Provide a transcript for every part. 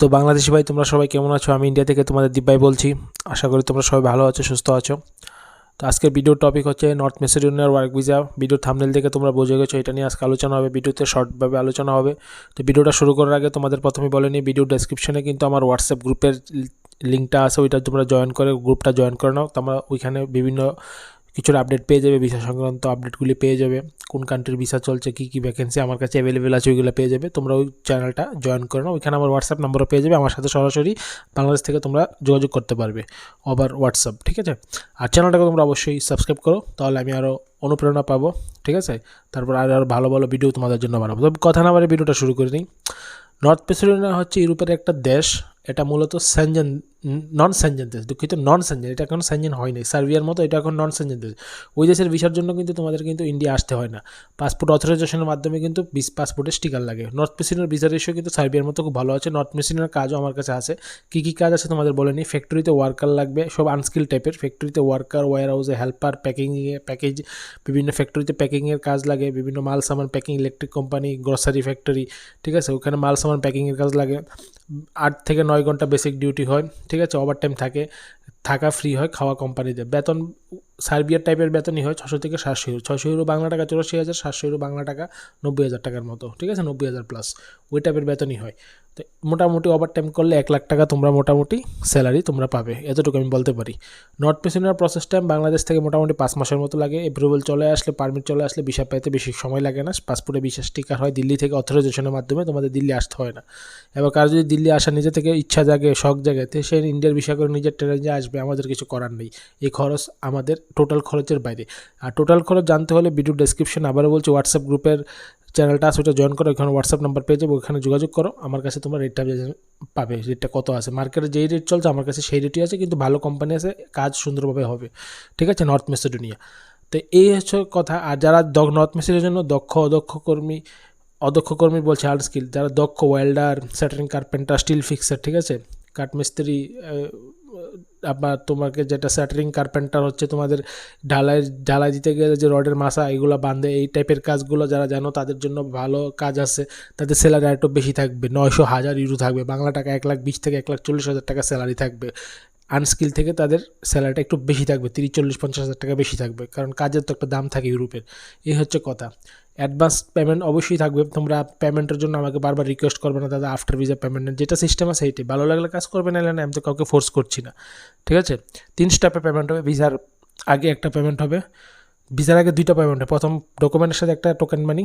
তো বাংলাদেশি ভাই, তোমরা সবাই কেমন আছো? আমি ইন্ডিয়া থেকে তোমাদের দীপ ভাই বলছি। আশা করি তোমরা সবাই ভালো আছো, সুস্থ আছো। তো আজকের ভিডিওর টপিক হচ্ছে নর্থ মেসিডোনিয়ার ওয়ার্ক ভিসা ভিডিওর থামনেল থেকে তোমরা বুঝে গেছো, এটা নিয়ে আজকে আলোচনা হবে ভিডিওতে শর্টভাবে আলোচনা হবে। তো ভিডিওটা শুরু করার আগে তোমাদের প্রথমে বলে নিই ভিডিও ডেসক্রিপশনে কিন্তু আমার হোয়াটসঅ্যাপ গ্রুপের লিঙ্কটা আছে, ওইটা তোমরা জয়েন করে গ্রুপটা জয়েন করে নাও। তোমরা ওইখানে বিভিন্ন কিছুর আপডেট পেয়ে যাবে ভিসা সংক্রান্ত আপডেটগুলি পেয়ে যাবে, কোন কান্ট্রির ভিসা চলছে, কী কী ভ্যাকেন্সি আমার কাছে অ্যাভেলেবেল আছে ওইগুলো পেয়ে যাবে, তোমরা ওই চ্যানেলটা জয়েন করে নাও, ওইখানে আমার হোয়াটসঅ্যাপ নাম্বারও পেয়ে যাবে, আমার সাথে সরাসরি বাংলাদেশ থেকে তোমরা যোগাযোগ করতে পারবে ওভার হোয়াটসঅ্যাপ ঠিক আছে? আর চ্যানেলটাকে তোমরা অবশ্যই সাবস্ক্রাইব করো, তাহলে আমি আরও অনুপ্রেরণা পাবো, ঠিক আছে? তারপর আর আরও ভালো ভালো ভিডিও তোমাদের জন্য বানাবো। তবে কথা না বারে ভিডিওটা শুরু করে নিই নর্থ পেসিডোনিয়া হচ্ছে ইউরোপের একটা দেশ, এটা মূলত সেনজেন নন সেনজেন দেশ দুঃখিত নন সেনজেন এটা এখন সেনজেন হয়নি সার্বিয়ার মতো এটা এখন নন সেনজেন দেশ ওই দেশের ভিসার জন্য কিন্তু তোমাদের কিন্তু ইন্ডিয়া আসতে হয় না। পাসপোর্ট অথরাইজেশনের মাধ্যমে কিন্তু পাসপোর্টের স্টিকার লাগে। নর্থ মেসিনের ভিসার রেশিও কিন্তু সার্বিয়ার মতো খুব ভালো আছে। নর্থ মেসিনের কাজও আমার কাছে আছে। কী কী কাজ আছে তোমাদের বলে নিই ফ্যাক্টরিতে ওয়ার্কার লাগবে, সব আনস্কিল টাইপের ফ্যাক্টরিতে ওয়ার্কার ওয়ার হাউসে হেল্পার প্যাকিংয়ে প্যাকেজ বিভিন্ন ফ্যাক্টরিতে প্যাকিংয়ের কাজ লাগে। বিভিন্ন মাল সামান packing electric company grocery factory ঠিক আছে? ওখানে মাল সামান প্যাকিংয়ের কাজ লাগে। আট থেকে নয় ঘণ্টা বেসিক ডিউটি হয় আছে ওভার টাইম থাকে থাকা ফ্রি হয় খাওয়া কোম্পানিতে বেতন সার্বিয়ার টাইপের বেতনই হয় ছশো থেকে সাতশো ইউরো। ছশো ইউরো বাংলা টাকা, চৌরাশি হাজার সাতশো ইউরো বাংলা টাকা, নব্বই হাজার টাকার মতো, ঠিক আছে? নব্বই হাজার প্লাস ওই টাইপের বেতনই হয়। তো মোটামুটি ওভার টাইম করলে এক লাখ টাকা তোমরা মোটামুটি স্যালারি তোমরা পাবে, এতটুকু আমি বলতে পারি। নর্থ পেসিনার প্রসেস টাইম বাংলাদেশ থেকে মোটামুটি পাঁচ মাসের মতো লাগে। এপ্রুভেল চলে আসলে পারমিট চলে আসলে ভিসা পাইতে বেশি সময় লাগে না। পাসপোর্টে বিশেষ স্টিকার হয় দিল্লি থেকে অথরাইজেশনের মাধ্যমে, তোমাদের দিল্লি আসতে হয় না। এবার কারও যদি দিল্লি আসা নিজে থেকে ইচ্ছা জাগে, শখ জায়গাতে সে ইন্ডিয়ার বিষয় করে নিজের ট্রেনে আসবে, আমাদের কিছু করার নেই। এই খরচ আমাদের টোটাল খরচের বাইরে। আর টোটাল খরচ জানতে হলে ভিডিও ডেসক্রিপশন আবারও বলছি হোয়াটসঅ্যাপ গ্রুপের চ্যানেলটা আছে, ওটা জয়েন করো ওখানে হোয়াটসঅ্যাপ নাম্বার পেয়ে যাবে, ওখানে যোগাযোগ করো, আমার কাছে তোমার রেটটা পাবে রেটটা কত আছে। মার্কেটে যেই রেট চলছে, আমার কাছে সেই রেটই আছে, কিন্তু ভালো কোম্পানি আছে, কাজ সুন্দরভাবে হবে, ঠিক আছে? নর্থ মেসিডোনিয়া তো এই হচ্ছে কথা, আর যারা নর্থ মেসিডের জন্য দক্ষ, অদক্ষ কর্মী অদক্ষ কর্মী বলছে হার্ড স্কিল যারা দক্ষ welder shuttering carpenter steel fixer ঠিক আছে? কাঠমিস্ত্রি আবার তোমাকে যেটা স্যাটারিং কার্পেন্টার হচ্ছে, তোমাদের ঢালাই ঢালাই দিতে গেলে যে রডের মাসা এগুলো বাঁধে, এই টাইপের কাজগুলো যারা জানো, তাদের জন্য ভালো কাজ আছে। তাদের স্যালারি একটু বেশি থাকবে, নয়শো হাজার ইউরো থাকবে, বাংলা টাকা এক লাখ বিশ থেকে এক লাখ চল্লিশ হাজার টাকা স্যালারি থাকবে। আনস্কিল থেকে তাদের স্যালারিটা একটু বেশি থাকবে, তিরিশ, চল্লিশ, পঞ্চাশ হাজার টাকা বেশি থাকবে, কারণ কাজের তো একটা দাম থাকে ইউরোপের। এই হচ্ছে কথা। অ্যাডভান্স পেমেন্ট অবশ্যই থাকবে। তোমরা পেমেন্টের জন্য আমাকে বারবার রিকোয়েস্ট করবে না, দাদা আফটার ভিজা পেমেন্টের যেটা সিস্টেম আছে সেইটাই ভালো লাগলে কাজ করবে না না, আমি তো কাউকে ফোর্স করছি না। ঠিক আছে? তিন স্টেপে পেমেন্ট হবে ভিসার আগে একটা পেমেন্ট হবে। ভিসার আগে দুইটা পেমেন্ট হবে। প্রথম ডকুমেন্টের সাথে একটা টোকেন মানি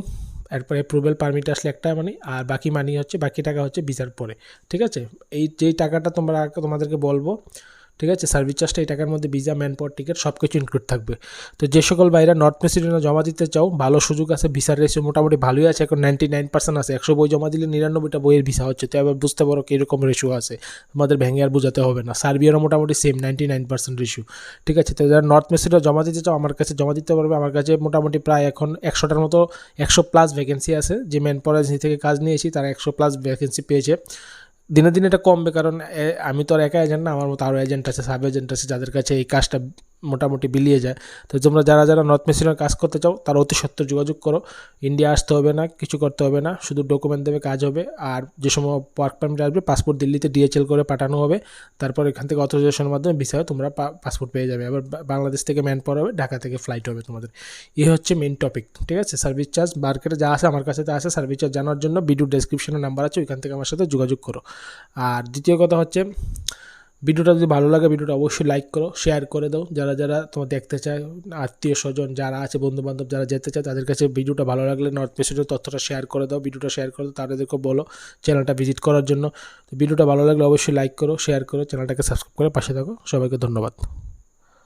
এরপর অ্যাপ্রুভেল পারমিট আসলে একটা মানি আর বাকি মানি হচ্ছে, বাকি টাকা হচ্ছে ভিসার পরে। ঠিক আছে? এই যেই টাকাটা তোমরা, তোমাদেরকে বলব ঠিক আছে? সার্ভিস চার্জটা এই টাকার মধ্যে ভিসা ম্যান পাওয়ার টিকিট সব কিছু ইনক্লুড থাকবে। তো যে সকল বাইরা নর্থ মেসিডোনিয়া জমা দিতে চাও, ভালো সুযোগ আছে ভিসার রেসিও মোটামুটি ভালোই আছে, এখন নাইনটি নাইন পার্সেন্ট আছে। একশো বই জমা দিলে নিরানব্বইটা বইয়ের ভিসা হচ্ছে, তো এবার বুঝতে পারো কীরকম রেশিও আছে। তোমাদের ভেঙে আর বোঝাতে হবে না। সার্বিয়ারও মোটামুটি same ninety nine percent ratio ঠিক আছে? তো যারা নর্থ মেসিডোনিয়া জমা দিতে চাও, আমার কাছে জমা দিতে পারবে। আমার কাছে মোটামুটি প্রায় এখন একশোটার মতো, একশো প্লাস ভ্যাকেন্সি আছে। যে ম্যান পাওয়ার থেকে কাজ নিয়েছি, তারা একশো প্লাস ভ্যাকেন্সি পেয়েছে। দিনে দিনে এটা কমবে, কারণ আমি তো আর একা এজেন্ট না, আমার মতো আরও এজেন্ট আছে সাব এজেন্ট আছে, যাদের কাছে এই কাজটা মোটামুটি বিলিয়ে যায়। তো তোমরা যারা যারা নর্থ মেশিনের কাজ করতে চাও, তারা অতি সত্তর যোগাযোগ করো। ইন্ডিয়া আসতে হবে না, কিছু করতে হবে না, শুধু ডকুমেন্ট দেবে, কাজ হবে। আর যে সময় ওয়ার্ক পারমিট আসবে পাসপোর্ট দিল্লিতে ডিএচএল করে পাঠানো হবে। তারপর এখান থেকে অথরাইজেশনের মাধ্যমে ভিসা তোমরা পাসপোর্ট পেয়ে যাবে। আবার বাংলাদেশ থেকে ম্যান পাওয়ার হবে, ঢাকা থেকে ফ্লাইট হবে তোমাদের। এই হচ্ছে মেন টপিক ঠিক আছে? সার্ভিস চার্জ মার্কেটে যা আছে, আমার কাছে যা আছে। সার্ভিস চার্জ জানার জন্য ভিডিও ডেসক্রিপশনে নাম্বার আছে, ওইখান থেকে আমার সাথে যোগাযোগ করো। আর দ্বিতীয় কথা হচ্ছে ভিডিওটা যদি ভালো লাগে, ভিডিওটা অবশ্যই লাইক করো শেয়ার করে দাও। যারা যারা তোমার দেখতে চায়, আত্মীয় স্বজন যারা আছে, বন্ধুবান্ধব যারা যেতে চায়, তাদের কাছে ভিডিওটা ভালো লাগলে নর্থ পেস্টের তথ্যটা শেয়ার করে দাও, ভিডিওটা শেয়ার করে দাও তাদেরকে বলো চ্যানেলটা ভিজিট করার জন্য। ভিডিওটা ভালো লাগলে অবশ্যই লাইক করো শেয়ার করো চ্যানেলটাকে সাবস্ক্রাইব করে পাশে থাকো। সবাইকে ধন্যবাদ।